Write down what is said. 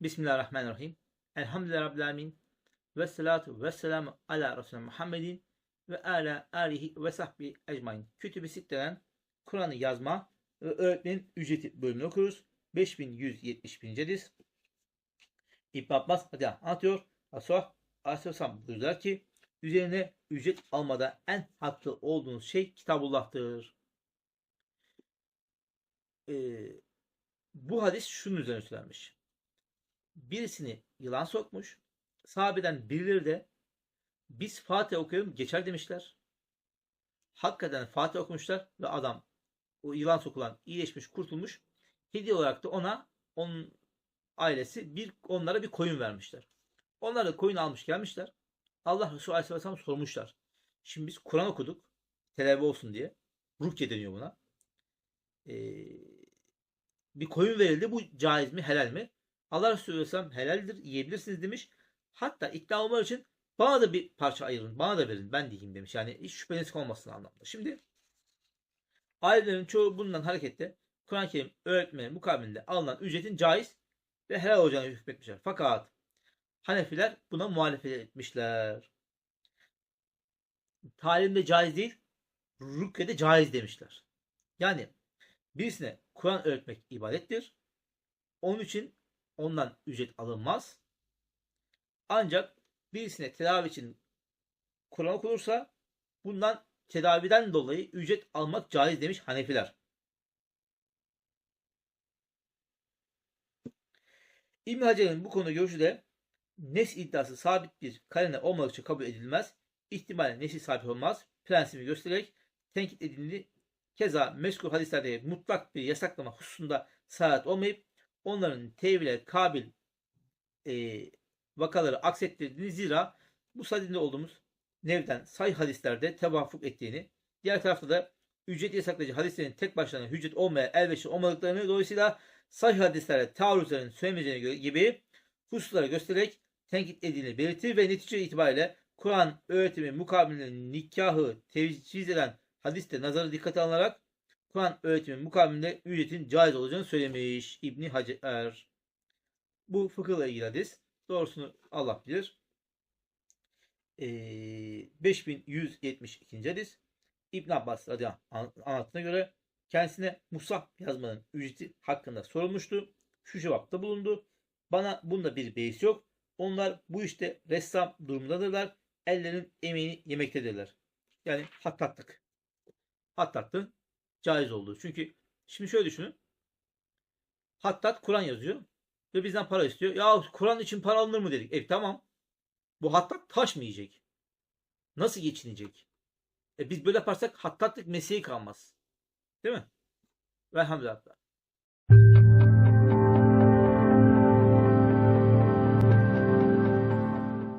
Bismillahirrahmanirrahim. Elhamdülillahi Rabbil Alemin. Ve salatu ve selamu ala Resulü Muhammedin ve ala alihi ve sahbihi ecmain. Kütüb-i Sitte'den Kur'an'ı yazma ve öğretmenin ücreti bölümünü okuruz. 5171. hadis. İbn Abbas hadi anlatıyor. Resulullah Aleyhisselam buyurdular ki üzerine ücret almada en haklı olduğunuz şey Kitabullah'tır. Ee, bu hadis şunun üzerine söylenmiş. Birisini yılan sokmuş. Sahabeden birileri de biz Fatih okuyalım geçer demişler. Hakikaten Fatih okumuşlar ve adam o yılan sokulan iyileşmiş kurtulmuş. Hediye olarak da ona onun ailesi bir onlara bir koyun vermişler. Onlar da koyun almış gelmişler. Allah Resulü Aleyhisselam sormuşlar. Şimdi biz Kur'an okuduk. Televe olsun diye. Rukiye deniyor buna. Ee, bir koyun verildi. Bu caiz mi? Helal mi? Allah Resulü Aleyhisselam helaldir. Yiyebilirsiniz demiş. Hatta ikna olmak için bana da bir parça ayırın. Bana da verin. Ben diyeyim demiş. Yani hiç şüpheniz olmasın anlamda. Şimdi ailelerin çoğu bundan hareketle Kur'an-ı Kerim öğretmeni mukabilinde alınan ücretin caiz ve helal olacağını hükmetmişler. Fakat Hanefiler buna muhalefet etmişler. Talimde caiz değil, rüküde caiz demişler. Yani birisine Kur'an öğretmek ibadettir. Onun için ondan ücret alınmaz. Ancak birisine tedavi için Kur'an okunursa bundan tedaviden dolayı ücret almak caiz demiş Hanefiler. İbn Hacer'in bu konuda görüşü de nes iddiası sabit bir kalene olmadıkça kabul edilmez. İhtimalen nesil sabit olmaz. Prensibi göstererek tenkit edildi. Keza meskul hadislerde mutlak bir yasaklama hususunda saat olmayıp onların tevhile kabil e, vakaları aksettirdiğini zira bu sadinde olduğumuz nevden say hadislerde tevafuk ettiğini diğer tarafta da ücret yasaklayıcı hadislerin tek başlarına hüccet olmaya elverişli olmadıklarını dolayısıyla sahih hadislerde taarruzların söylemeyeceğine göre gibi hususları göstererek tenkit edildiğini belirtir ve netice itibariyle Kur'an öğretimi mukabilinde nikahı tevciz eden hadiste nazarı dikkate alınarak Kur'an öğretimi mukabilinde ücretin caiz olacağını söylemiş İbni Hacer. Bu fıkıhla ilgili hadis. Doğrusunu Allah bilir. Ee, 5172. hadis. İbn Abbas anlattığına göre kendisine Musab yazmanın ücreti hakkında sorulmuştu. Şu cevapta bulundu. Bana bunda bir beis yok. Onlar bu işte ressam durumundadırlar. Ellerin emeğini yemektedirler. Yani hattatlık. Hattattın caiz olduğu. Çünkü şimdi şöyle düşünün. Hattat Kur'an yazıyor ve bizden para istiyor. Ya Kur'an için para alınır mı dedik. E tamam. Bu hattat taş mı yiyecek? Nasıl geçinecek? E biz böyle yaparsak hattatlık mesleği kalmaz. Değil mi? Velhamdülillah.